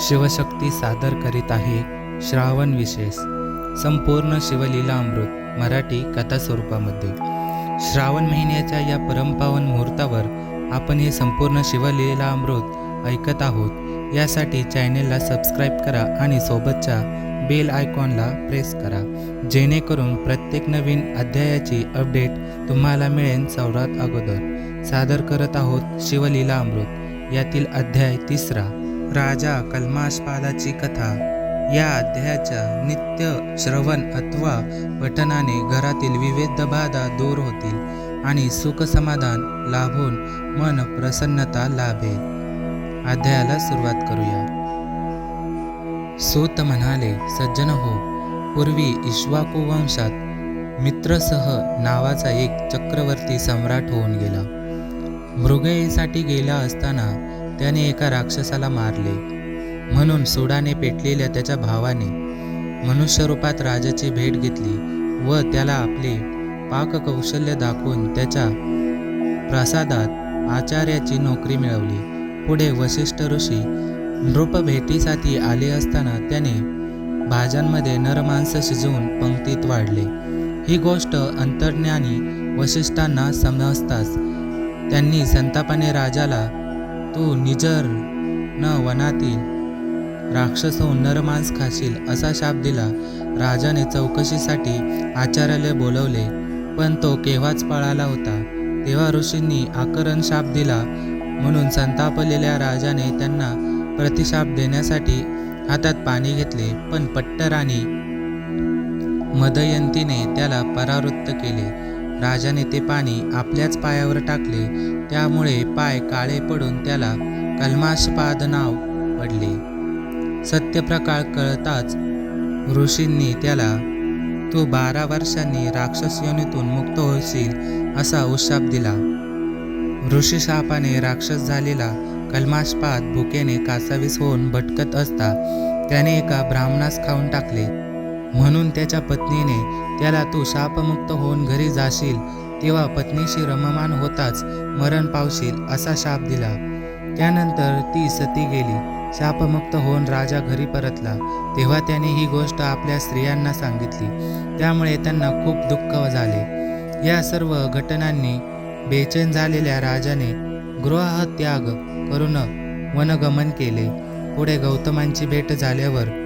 शिवशक्ती सादर करीत आहे श्रावण विशेष. संपूर्ण शिवलीला अमृत मराठी कथा स्वरूपामध्ये श्रावण महिन्याच्या या परमपावन मुहूर्तावर आपण हे संपूर्ण शिवलीला अमृत ऐकत आहोत. यासाठी चॅनेलला सबस्क्राईब करा आणि सोबतच्या बेल आयकॉनला प्रेस करा. जेणेकरून प्रत्येक नवीन अध्यायाची अपडेट तुम्हाला मिळेल सर्वात अगोदर. सादर करत आहोत शिवलीला अमृत यातील अध्याय तिसरा. राजा कलमास्पादाची कथा. या अध्यायाच्या नित्य श्रवण अथवा पठनाने घरातील विविध बाधा दूर होतील आणि सुख समाधान लाभून मन प्रसन्नता लाभेल. अध्यायाला सुरुवात करूया. सूत म्हणाले सज्जन हो पूर्वी इश्वाकू वंशात मित्रसह नावाचा एक चक्रवर्ती सम्राट होऊन गेला. मृगयेसाठी गेला असताना त्याने एका राक्षसाला मारले. म्हणून सुडाने पेटलेल्या त्याच्या भावाने मनुष्यरूपात राजाची भेट घेतली व त्याला आपले पाककौशल्य दाखवून त्याच्या प्रासादात आचार्याची नोकरी मिळवली. पुढे वशिष्ठ ऋषी नृप भेटीसाठी आले असताना त्याने भाज्यांमध्ये नरमांस शिजवून पंक्तीत वाढले. ही गोष्ट अंतर्ज्ञानी वशिष्ठांना समजताच त्यांनी संतापाने राजाला तू निजर न वनातील राक्षस होऊन नरमांस खाशील असा शाप दिला. राजाने चौकशीसाठी आचार्याला बोलवले पण तो केव्हाच पळाला होता? तेव्हा ऋषींनी आकरण शाप दिला. म्हणून संतापलेल्या राजाने त्यांना प्रतिशाप देण्यासाठी हातात पाणी घेतले पण पट्टराणी मदयंतीने त्याला परावृत्त केले. राजाने ते पाणी आपल्याच पायावर टाकले. त्यामुळे पाय काळे पडून त्याला कलमाशपाद नाव पडले. सत्यप्रकाळ कळताच ऋषींनी त्याला तू बारा वर्षांनी राक्षस योनीतून मुक्त होशील असा उशाप दिला. ऋषीशापाने राक्षस झालेला कलमाशपात भुकेने कासावीस होऊन भटकत असता त्याने एका ब्राह्मणास खाऊन टाकले. म्हणून त्याच्या पत्नीने त्याला तू शापमुक्त होऊन घरी जाशील तेव्हा पत्नीशी रममान होताच मरण पावशील असा शाप दिला. त्यानंतर ती सती गेली शापमुक्त होऊन राजा घरी परतला. तेव्हा त्याने ही गोष्ट आपल्या स्त्रियांना सांगितली. त्यामुळे त्यांना खूप दुःख झाले. या सर्व घटनांनी बेचैन झालेल्या राजाने गृहत्याग करून वनगमन केले. पुढे गौतमांची भेट झाल्यावर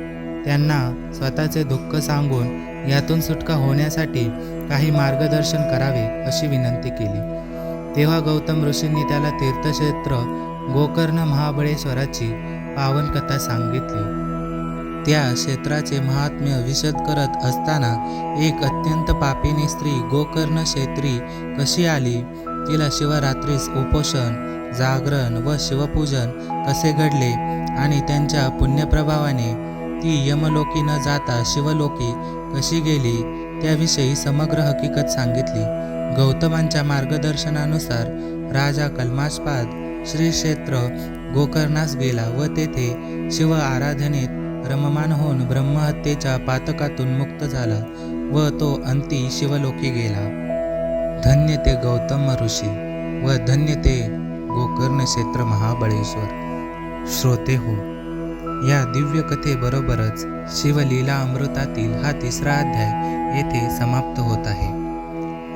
त्यांना स्वतःचे दुःख सांगून यातून सुटका होण्यासाठी काही मार्गदर्शन करावे अशी विनंती केली. तेव्हा गौतम ऋषींनी त्याला तीर्थक्षेत्र गोकर्ण महाबळेश्वराची पावन कथा सांगितली. त्या क्षेत्राचे महात्म्य विशद करत असताना एक अत्यंत पापिनी स्त्री गोकर्ण क्षेत्री कशी आली? तिला शिवरात्रीस उपोषण जागरण व शिवपूजन कसे घडले? आणि त्यांच्या पुण्यप्रभावाने ती यमलोकी न जाता शिवलोकी कशी गेली त्याविषयी समग्र हकीकत सांगितली. गौतमांच्या मार्गदर्शनानुसार राजा कल्माष्पाद श्री क्षेत्र गोकर्णास गेला व तेथे शिव आराधनेत रममान होऊन ब्रह्महत्येच्या पातकातून मुक्त झाला व तो अंती शिवलोकी गेला. धन्य ते गौतम ऋषी व धन्य ते गोकर्ण क्षेत्र महाबळेश्वर. श्रोते हो या दिव्य कथेबरोबरच शिवलीला अमृतातील हा तिसरा अध्याय येथे समाप्त होत आहे.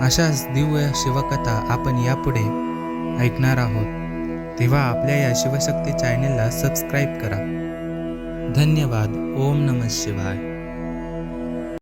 अशाच दिव्य शिवकथा आपण यापुढे ऐकणार आहोत. तेव्हा आपल्या या शिवशक्ती चॅनेलला सबस्क्राईब करा. धन्यवाद. ओम नमः शिवाय.